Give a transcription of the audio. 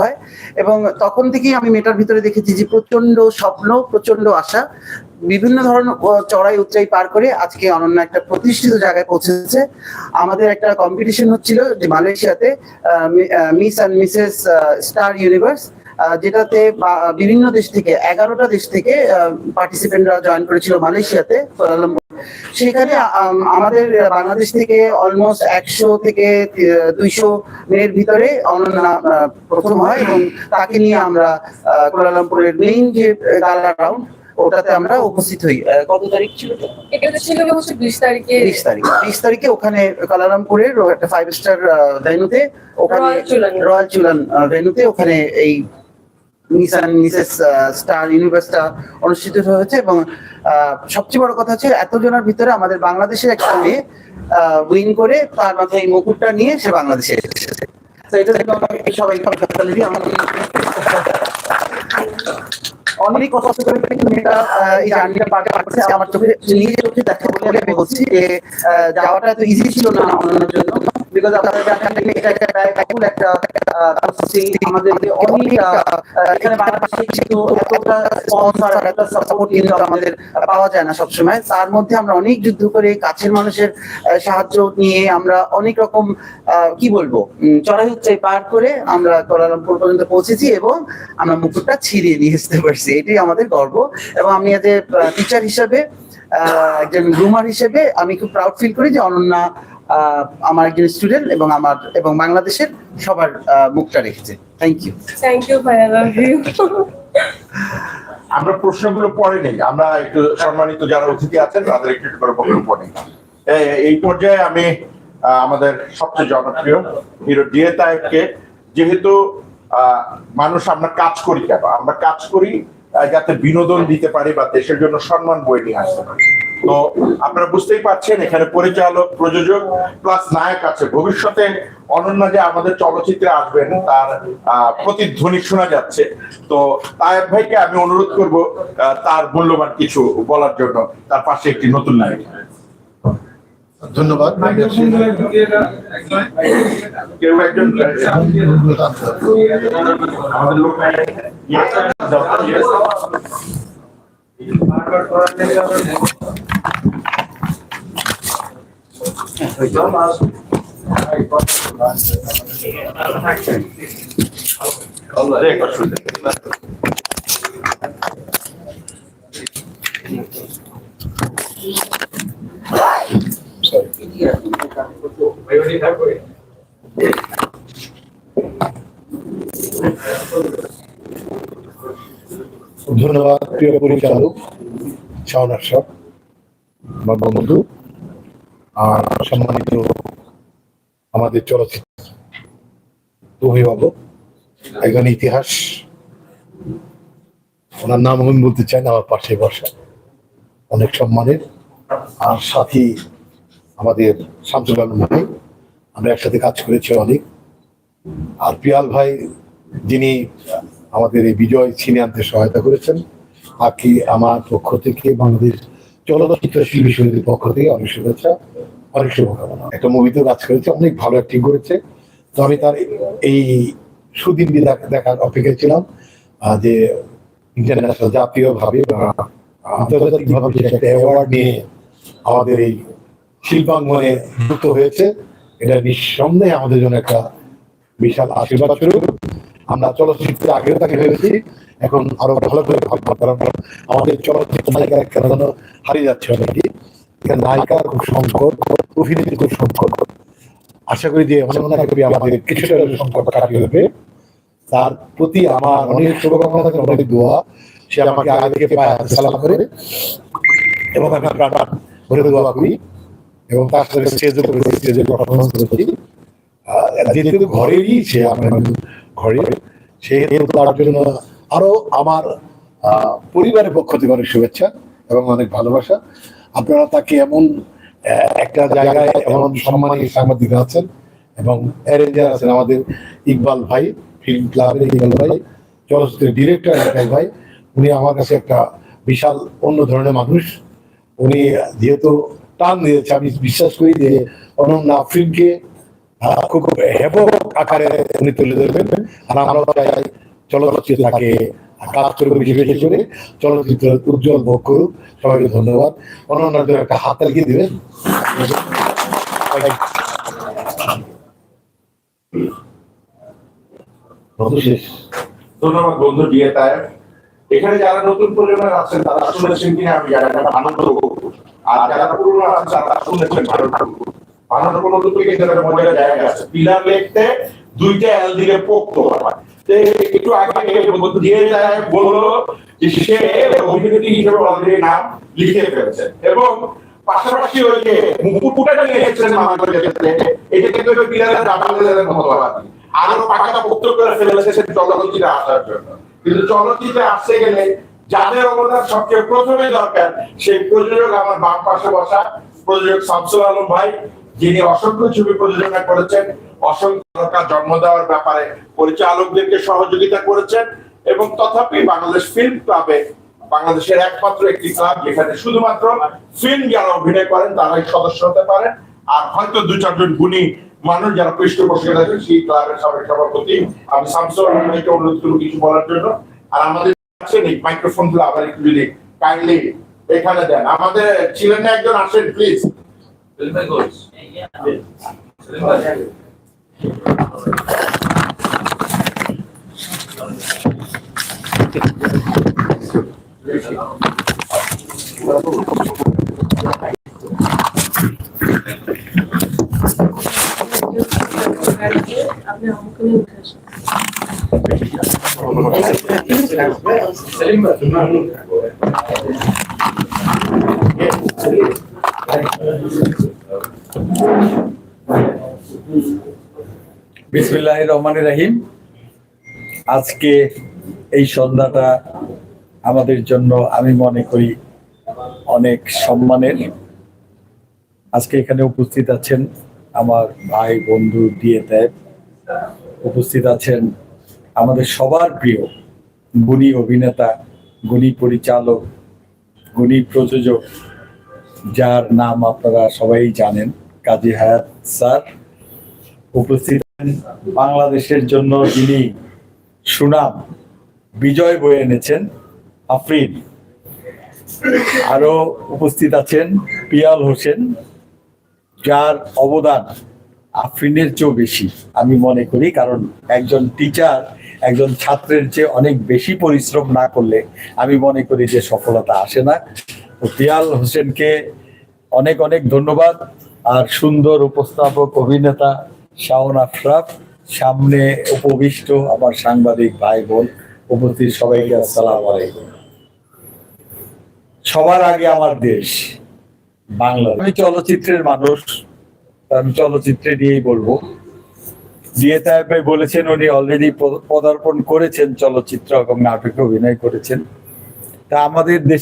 হয়। এবং তখন থেকেই আমি মেয়েটার ভিতরে দেখেছি যে প্রচণ্ড স্বপ্ন প্রচণ্ড আশা, বিভিন্ন ধরনের চড়াই উচ্চাই পার করে আজকে অনন্য একটা প্রতিষ্ঠিত জায়গায় পৌঁছেছে। আমাদের একটা কম্পিটিশন হচ্ছিল যে মালয়েশিয়াতে Miss and Mrs Star Universe যেটাতে বিভিন্ন দেশ থেকে এগারোটা দেশ থেকে পার্টিসিপেন্টরা জয়েন করেছিল মালয়েশিয়াতে সেখানে আমাদের বাংলাদেশ থেকে অলমোস্ট একশো থেকে দুইশো মেয়ের ভিতরে অনন্যা প্রথম হয় এবং তাকে নিয়ে আমরা আহ, কুয়ালালামপুরের মেইন যে গালা রাউন্ড ওটাতে আমরা উপস্থিত হই। কত তারিখ ছিল এটা? ছিল হচ্ছে বিশ তারিখে? বিশ তারিখ। বিশ তারিখে ওখানে কালারামপুরের একটা ফাইভ স্টার ভেনুতে ওখানে। রয়্যাল চুলান ভেনুতে ওখানে এই অ্যান্ড মিসেস স্টার ইউনিভার্সটা অনুষ্ঠিত হয়েছে এবং সবচেয়ে বড় কথা হচ্ছে এতজনের ভিতরে আমাদের বাংলাদেশের একটা মেয়ে উইন করে তার মাথায় এই মুকুটটা নিয়ে সে বাংলাদেশে এসেছে। তো এটা হাততালি দিয়ে আমাকে অনেক আমার চোখে চোখে দেখা বলে আমি বলছি যে যাওয়াটা এত ইজি ছিল না অন্যের জন্য। বিকজ এটা একটা একটা প্রসেসিং আমাদের অনেক এখানে বাংলাদেশে কিন্তু এতটা স্পন্সর এত সাপোর্ট কিন্তু আমাদের পাওয়া যায় না সবসময়। তার মধ্যে আমরা অনেক যুদ্ধ করে কাছের মানুষের সাহায্য নিয়ে আমরা অনেক রকম কি বলব চড়াই উচ্চাই পার করে আমরা কোয়ালালামপুর পর্যন্ত পৌঁছেছি এবং আমরা মুকুটটা ছিঁড়িয়ে নিয়ে আসতে পারছি। এটাই আমাদের গর্ব এবং আমি এজ এ টিচার হিসাবে একজন গ্রুমার হিসেবে আমি খুব প্রাউড ফিল করি যে অনন্যা আমার একজন স্টুডেন্ট এবং আমার এবং বাংলাদেশের সবার আহ, মুখটা রেখেছে। থ্যাংক ইউ থ্যাংক ইউ ভাই লাভ ইউ আমরা প্রশ্নগুলো পরে নেই। আমরা একটু সম্মানিত যারা অতিথি আছেন তাদের একটু করে বক্তব্য নেই। এই পর্যায়ে আমি আহ, আমাদের সবচেয়ে জনপ্রিয় হিরো ডিএ তায়েবকে যেহেতু আহ, মানুষ আমরা কাজ করি কেন? আমরা কাজ করি আহ, যাতে বিনোদন দিতে পারি বা দেশের জন্য সম্মান বয়ে নিয়ে আসতে পারি। তো আপনারা বুঝতেই পারছেন এখানে পরিচালক প্রযোজক প্লাস নায়ক আছে। ভবিষ্যতে অনন্যা যে আমাদের চলচ্চিত্রে আসবেন তার প্রতিধ্বনি শোনা যাচ্ছে। তো তায়েব ভাইকে আমি অনুরোধ করব তার মূল্যবান কিছু বলার জন্য তার পাশে একটি নতুন নায়ক। ধন্যবাদ। কেউ একজন আমাদের ধন্যবাদ প্রিয় পরিচালক শাওনার সব আমার বন্ধু। আর সম্মানিত আমাদের চলচ্চিত্র অভিভাবক, একজন ইতিহাস। ওনার নাম আমি বলতে চাই না, আমার পাশে বসা। অনেক সম্মানের। আর সাথী আমাদের শামসুল আলম ভাই, আমরা একসাথে কাজ করেছি অনেক। আর পিয়াল ভাই, যিনি আমাদের এই বিজয় ছিনে আনতে সহায়তা করেছেন, তাকে আমার পক্ষ থেকে বাংলাদেশ চলচ্চিত্র শিল্পী সমিতির পক্ষ থেকে অনেক শুভেচ্ছা, অনেক শুভকামনা। একটা মুভিতেও কাজ করেছে, অনেক ভালো অ্যাক্টিং করেছে। তো আমি তার এই সুদিন দেখার অপেক্ষায় ছিলাম যে ইন্টারন্যাশনাল জাতীয় ভাবে বা আন্তর্জাতিক ভাবে একটা অ্যাওয়ার্ড নিয়ে আমাদের এই শিল্পাঙ্গনে যুক্ত হয়েছে, এটা নিঃসন্দেহে আমাদের জন্য একটা বিশাল আশীর্বাদ স্বরূপ। আমরা চলচ্চিত্রে আগেও তাকে ভেবেছি এখন আরও ভালো করে ভাববো, কারণ আমাদের চলচ্চিত্র নায়িকার একটা যেন হারিয়ে যাচ্ছে অনেকে এখানে নায়িকার খুব সংকট, অভিনেত্রী খুব সংকট। আশা করি যে অনন্যা কবি আমাদের কিছুটা সংকট কাটিয়ে দেবে। তার প্রতি আমার অনেক শুভকামনা থাকে, অনেক দোয়া। সে আমাকে আগে থেকে পায়ে সালাম করে এবং আমি প্রাণ ভরে দোয়া করি। এবং তার সাথে স্টেজে করেছি স্টেজে পারফরমেন্স করেছি। যেহেতু ঘরেরই, সে আমার ঘরে, সেহেতু তার জন্য আরও আমার পরিবারের পক্ষ থেকে অনেক শুভেচ্ছা এবং অনেক ভালোবাসা। আপনারা তাকে এমন একটা জায়গায় এমন সম্মানী সাংবাদিক আছেন এবং অ্যারেঞ্জার আছেন আমাদের ইকবাল ভাই ফিল্ম ক্লাবের ইকবাল ভাই চলচ্চিত্রের ডিরেক্টর ইকবাল ভাই। উনি আমার কাছে একটা বিশাল অন্য ধরনের মানুষ। উনি যেহেতু টান দিয়েছে আমি বিশ্বাস করি যে অনন্যা আফরিনকে খুব হেব আকারে উনি তুলে ধরবেন। আর আমরাও চাই চলচ্চিত্র তাকে কাজ করে বেশি বেশি করে চলচ্চিত্র উজ্জ্বল ভোগ করুক। সবাইকে ধন্যবাদ। অন্যান্য একটা হাত তালিয়ে দিবেন। ধন্যবাদ বন্ধু দিয়ে তাই এখানে যারা নতুন পরিবার আছেন তারা শুনেছেন কিনা আমি জানি না আনন্দ করব। আর যারা পুরনো আছেন তারা শুনেছেন ভারত ভারত কোনো দুটো কিন্তু একটা মজার জায়গা আছে। পিলার লেখতে দুইটা এল দিলে পোক্ত হয়। একটু আগে দিয়ে বলল যে সে অভিনেত্রী হিসেবে অলরেডি নাম লিখে এবং পাশাপাশি ওই যে কিন্তু সবচেয়ে প্রথমে দরকার, সেই প্রযোজক আমার বাম পাশে বসা প্রযোজক শামসুল আলম ভাই যিনি অসংখ্য ছবি প্রযোজনা করেছেন, অসংখ্য জন্ম দেওয়ার ব্যাপারে পরিচালকদেরকে সহযোগিতা করেছেন এবং তথাপি বাংলাদেশ ফিল্ম ক্লাবে বাংলাদেশের একমাত্র একটি ক্লাব যেখানে শুধুমাত্র ফিল্ম যারা অভিনয় করেন, তারাই সদস্য হতে পারেন আর হয়তো দু চারজন গুণী মানুষ যারা পৃষ্ঠপোষক আছেন সেই ক্লাবের সাবেক সভাপতি আমি আলম অনুরোধ করব কিছু বলার জন্য। আর আমাদের আছেন এই মাইক্রোফোনগুলো আবার একটু যদি কাইন্ডলি এখানে দেন। আমাদের ছিলেন একজন, আসেন প্লিজ আপনি আমাকে নিয়ে উঠে আসুন বিসমিল্লাহ রহমান রাহিম। আজকে এই সন্ধ্যাটা আমাদের জন্য আমি মনে করি অনেক সম্মানের। আজকে এখানে উপস্থিত আছেন আমার ভাই, বন্ধু দিয়ে দেব। উপস্থিত আছেন আমাদের সবার প্রিয় গুণী অভিনেতা, গুণী পরিচালক, গুণী প্রযোজক যার নাম আপনারা সবাই জানেন, কাজী হায়াত স্যার। উপস্থিত বাংলাদেশের জন্য যিনি সুনাম, বিজয় বয়ে এনেছেন, আফরিন। আরও উপস্থিত আছেন পিয়াল হোসেন, যার অবদান আফরিনের চেয়েও বেশি, আমি মনে করি, কারণ একজন টিচার একজন ছাত্রের চেয়ে অনেক বেশি পরিশ্রম না করলে আমি মনে করি যে সফলতা আসে না। পিয়াল হোসেনকে অনেক অনেক ধন্যবাদ। আর সুন্দর উপস্থাপক, অভিনেতা শাওন আশরাফ, সামনে উপবিষ্ট আমার সাংবাদিক ভাই বোন, উপস্থিত সবাইকে আসসালাম আলাইকুম। সবার আগে আমার দেশ বাংলা আমি চলচ্চিত্রের মানুষ, আমি চলচ্চিত্রে নিয়েই বলব। দিয়ে ভাই বলেছেন, উনি অলরেডি পদার্পণ করেছেন চলচ্চিত্র এবং নাটকে অভিনয় করেছেন। তা আমাদের দেশে